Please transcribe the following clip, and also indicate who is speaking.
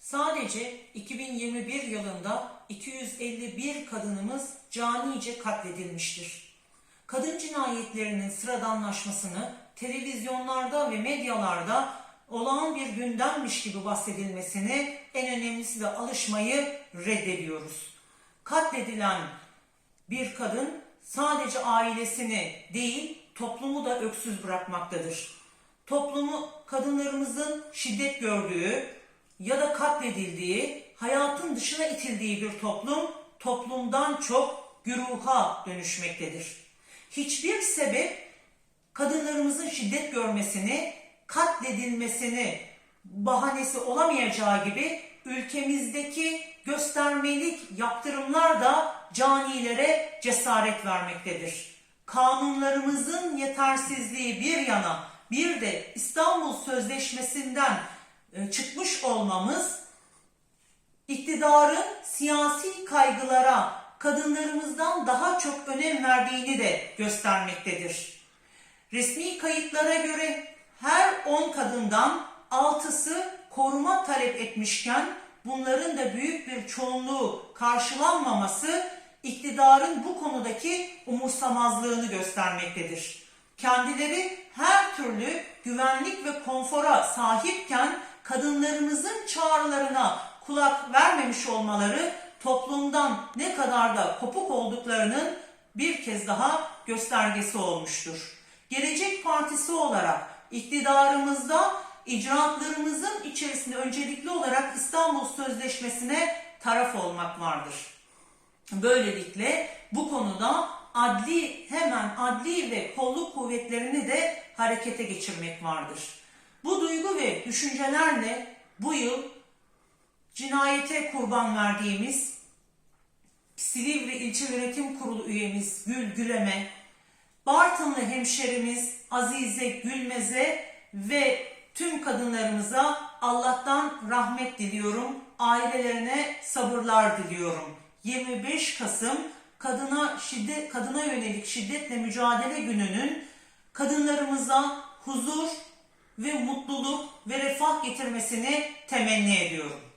Speaker 1: Sadece 2021 yılında 251 kadınımız canice katledilmiştir. Kadın cinayetlerinin sıradanlaşmasını televizyonlarda ve medyalarda olağan bir gündemmiş gibi bahsedilmesini en önemlisi de alışmayı reddediyoruz. Katledilen bir kadın sadece ailesini değil toplumu da öksüz bırakmaktadır. Toplumu kadınlarımızın şiddet gördüğü ya da katledildiği, hayatın dışına itildiği bir toplum toplumdan çok güruha dönüşmektedir. Hiçbir sebep kadınlarımızın şiddet görmesini, katledilmesini bahanesi olamayacağı gibi ülkemizdeki göstermelik yaptırımlar da canilere cesaret vermektedir. Kanunlarımızın yetersizliği bir yana bir de İstanbul Sözleşmesi'nden çıkmış olmamız iktidarın siyasi kaygılara kadınlarımızdan daha çok önem verdiğini de göstermektedir. Resmi kayıtlara göre her 10 kadından 6'sı koruma talep etmişken bunların da büyük bir çoğunluğu karşılanmaması iktidarın bu konudaki umursamazlığını göstermektedir. Kendileri her türlü güvenlik ve konfora sahipken kadınlarımızın çağrılarına kulak vermemiş olmaları toplumdan ne kadar da kopuk olduklarının bir kez daha göstergesi olmuştur. Gelecek Partisi olarak iktidarımızda icraatlarımızın içerisinde öncelikli olarak İstanbul Sözleşmesi'ne taraf olmak vardır. Böylelikle bu konuda adli hemen adli ve kolluk kuvvetlerini de harekete geçirmek vardır. Bu duygu ve düşüncelerle bu yıl cinayete kurban verdiğimiz Silivri İlçe Yönetim Kurulu üyemiz Gül Güleme, Bartınlı hemşerimiz Azize Gülmez'e ve tüm kadınlarımıza Allah'tan rahmet diliyorum. Ailelerine sabırlar diliyorum. 25 Kasım kadına şiddet kadına yönelik şiddetle mücadele gününün kadınlarımıza huzur ve mutluluk ve refah getirmesini temenni ediyorum.